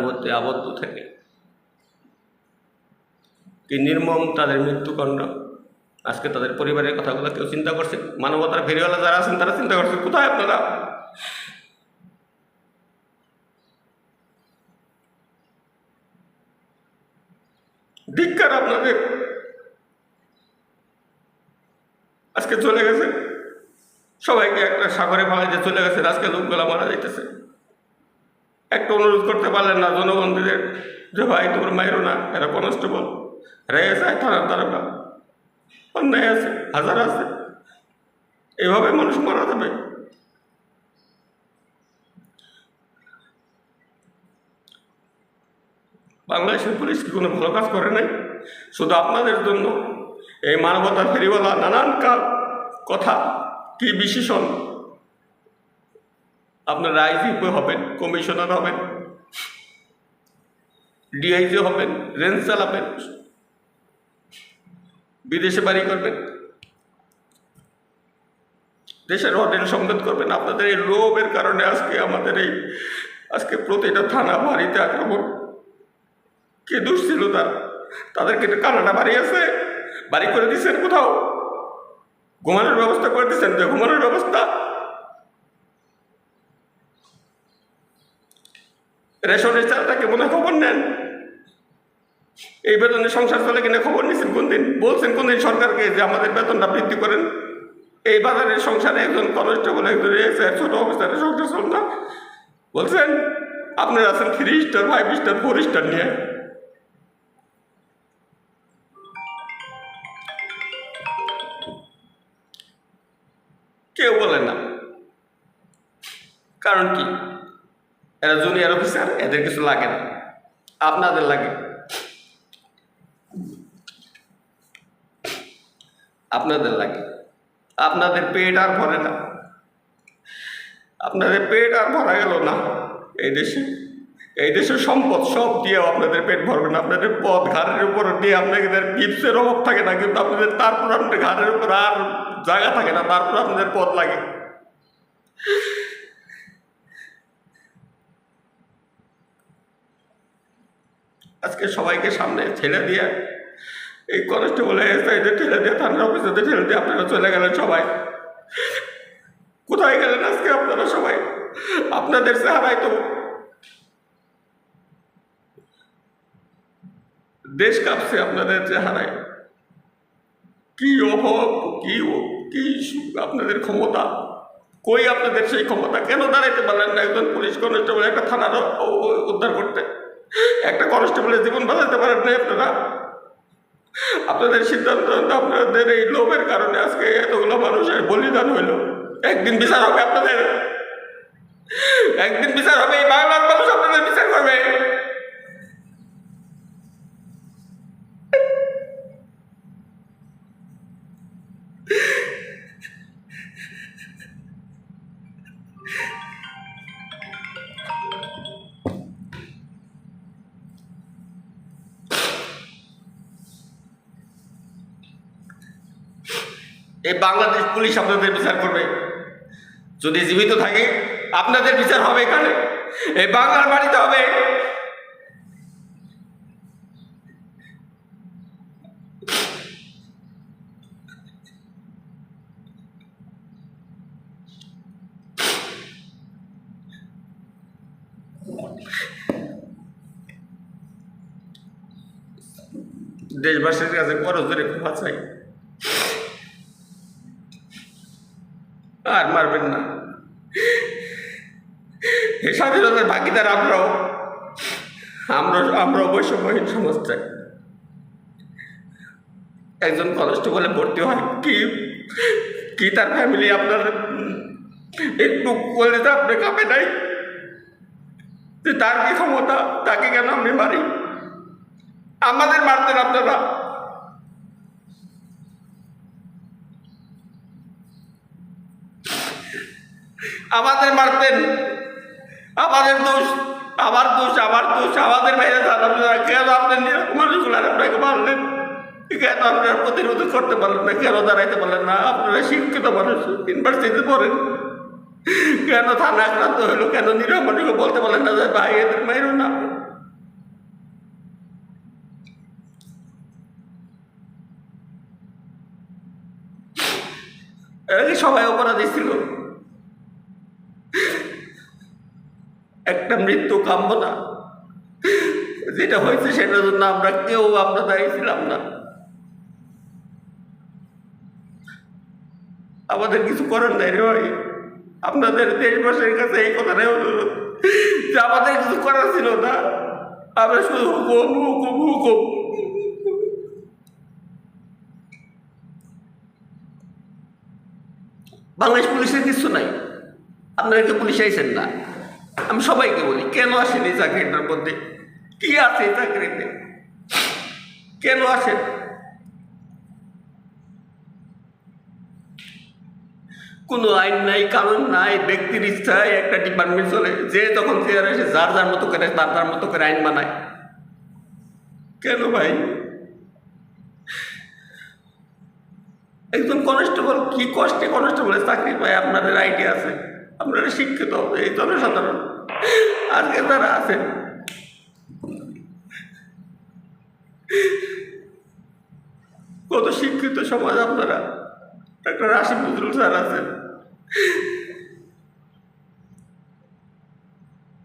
মধ্যে আবদ্ধ থাকে। কি নির্মম তাদের মৃত্যুকাণ্ড আজকে তাদের পরিবারের কথাগুলো কেউ চিন্তা করছে? মানবতার ফেরিওয়ালা যারা আছেন, তারা চিন্তা করছে, কোথায় আপনারা? ধিক্কার আপনাদের আজকে চলে গেছে। সবাইকে একটা সাগরে ফালাইতে চলে গেছে। আজকে লোকগুলা মারা যাইতেছে। একটা অনুরোধ করতে পারলেন না, জনগণদের, যে ভাই তোমরা মাইরো না, এরা কনস্টেবল। রেগে যায় থানার তারকা অন্যায় আছে, হাজার আছে। এভাবে মানুষ মারা যাবে। বাংলাদেশের পুলিশ কি কোনো ভালো কাজ করে নাই? শুধু আপনাদের জন্য এই মানবতা ফেরিওয়ালা নানান কথা, কি বিশেষণ? আপনারা আইজিপি হবেন, কমিশনার হবেন, ডিআইজি হবেন, রেঞ্জ চালাবেন, বিদেশে বাড়ি করবেন, দেশের হোটেল সংবাদ করবেন। আপনাদের এই লোভের কারণে আজকে আমাদের এই, আজকে প্রতিটা থানা বাড়িতে আক্রমণ। কে দোষ ছিল তার? তাদেরকে কানাডা বাড়ি আছে। বাড়ি করে দিচ্ছেন কোথাও? ঘুমানোর ব্যবস্থা করে দিচ্ছেন তো? ঘুমানোর ব্যবস্থা রেশনের চালটা কেমন খবর নেন? এই বেতনে সংসার চলে কিনা খবর নিয়েছেন কোন দিন? বলছেন কোন দিন সরকারকে যে আমাদের বেতনটা বৃদ্ধি করেন? এই বাজারের সংসারে একজন কনস্টেবল, একজন ছোট অফিসারের সংসার চল না বলছেন, আপনারা আছেন three star five star four star নিয়ে। কেউ বলে না। কারণ কি? এরা জুনিয়র অফিসার, এদের কিছু লাগে না। আপনাদের লাগে। আপনাদের লাগে। আপনাদের পেট আর ভরে না। আপনাদের পেট আর ভরা গেল না। এই দেশে, এই দেশের সম্পদ সব দিয়েও আপনাদের পেট ভরবে না। আপনাদের পথ ঘাড়ের উপর দিয়ে আপনাদের গিপসের অভাব থাকে না, কিন্তু আপনাদের তারপর আপনাদের ঘাড়ের উপর আর জায়গা থাকে না, তারপর আপনাদের পথ লাগে। আজকে সবাইকে সামনে ছেড়ে দিয়ে এই কনস্টেবল এসআইদের ঠেলে দিয়ে, থানার অফিসারদের ঠেলে দিয়ে আপনারা চলে গেলেন সবাই। কোথায় গেলেন আজকে আপনারা সবাই? আপনাদের চেহারায় তো দেশ কাঁপছে আপনাদের চেহারায়। কি অভাব, কি কি আপনাদের ক্ষমতা? কই আপনাদের সেই ক্ষমতা? কেন দাঁড়াইতে পারলেন না একজন পুলিশ কনস্টেবল একটা থানার উদ্ধার করতে? একটা কনস্টেবলের জীবন বাঁচাতে পারেন না আপনারা। আপনাদের সিদ্ধান্ত আপনাদের এই লোভের কারণে আজকে এতগুলো মানুষের বলিদান হইল। একদিন বিচার হবে আপনাদের। একদিন বিচার হবে, এই বাংলার মানুষ আপনাদের বিচার করবে। এই বাংলাদেশ পুলিশ আপনাদের বিচার করবে। যদি জীবিত থাকে, আপনাদের বিচার হবে এখানে। এই বাংলার বাড়িতে হবে। দেশবাসীর কাছে খরচ জোরে ক্ষমা চাই আর মারবেন না। স্বাধীনতার ভাগিদার আমরাও। আমরা আমরা বৈষম্যহীন চাই একজন কনস্টেবলে ভর্তি হয় কি? কি তার ফ্যামিলি আপনার? একটু তো আপনি কাঁপে নাই। যে তার কি ক্ষমতা? তাকে কেন আমি মারি? আমাদের মারতেন আপনারা? আমাদের মারতেন। আমাদের দোষ, আমার দোষ আমার দোষ, আমাদের বাইরে কেন মারলেন? কেন প্রতিরোধ করতে পারলেন না? কেন দাঁড়াইতে পারলেন না? আপনারা শিক্ষিত মানুষ ইউনিভার্সিটিতে পড়েন। কেন থানা আক্রান্ত হলো? কেন নিরাপদ বলতে পারলেন না যে, ভাই, এদের মাইরো না। সবাই অপরাধী ছিল? একটা মৃত্যু কাম্য না যেটা হয়েছে সেটার জন্য আমরা কেউ আমরা দায়ী ছিলাম না। আমাদের কিছু করার নাই রে ভাই। আপনাদের দেশবাসীর কাছে এই কথাটাই অনুরোধ যে আমাদের কিছু করার ছিল না। আমরা শুধু হুকুম হুকুম হুকুম। বাংলাদেশ পুলিশের কিছু নাই। আপনারা কি পুলিশ আইছেন না? আমি সবাইকে বলি, কেন আসেন এই চাকরিটার মধ্যে? কি আছে এই চাকরিতে? কেন আসেন? কোনো আইন নাই, কানুন নাই, ব্যক্তির ইচ্ছায় একটা ডিপার্টমেন্ট চলে, যে তখন চেয়ার এসে যার যার মতো করে, তার তার মতো করে আইন বানায়। কেন ভাই? একজন কনস্টেবল কি কষ্টে কনস্টেবলের চাকরি পায়, আপনাদের আইডিয়া আছে? আপনারা শিক্ষিত হবে, এই জনসাধারণ। আজকে তারা আছেন, কত শিক্ষিত সমাজ আপনারা। ডাক্তার রাশিদ নজরুল স্যার আছেন।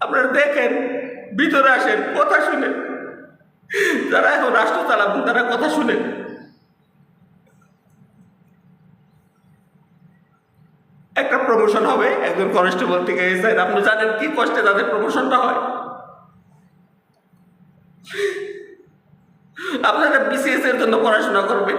আপনারা দেখেন, ভিতরে আসেন, কথা শুনেন। যারা এখন রাষ্ট্র চালাবেন, তারা কথা শুনেন। প্রমোশন হবে, একজন কনস্টেবল থেকে এসে, আপনি জানেন কি কষ্টে তাদের প্রমোশনটা হয়? আপনারা বিসিএস এর জন্য পড়াশোনা করবেন।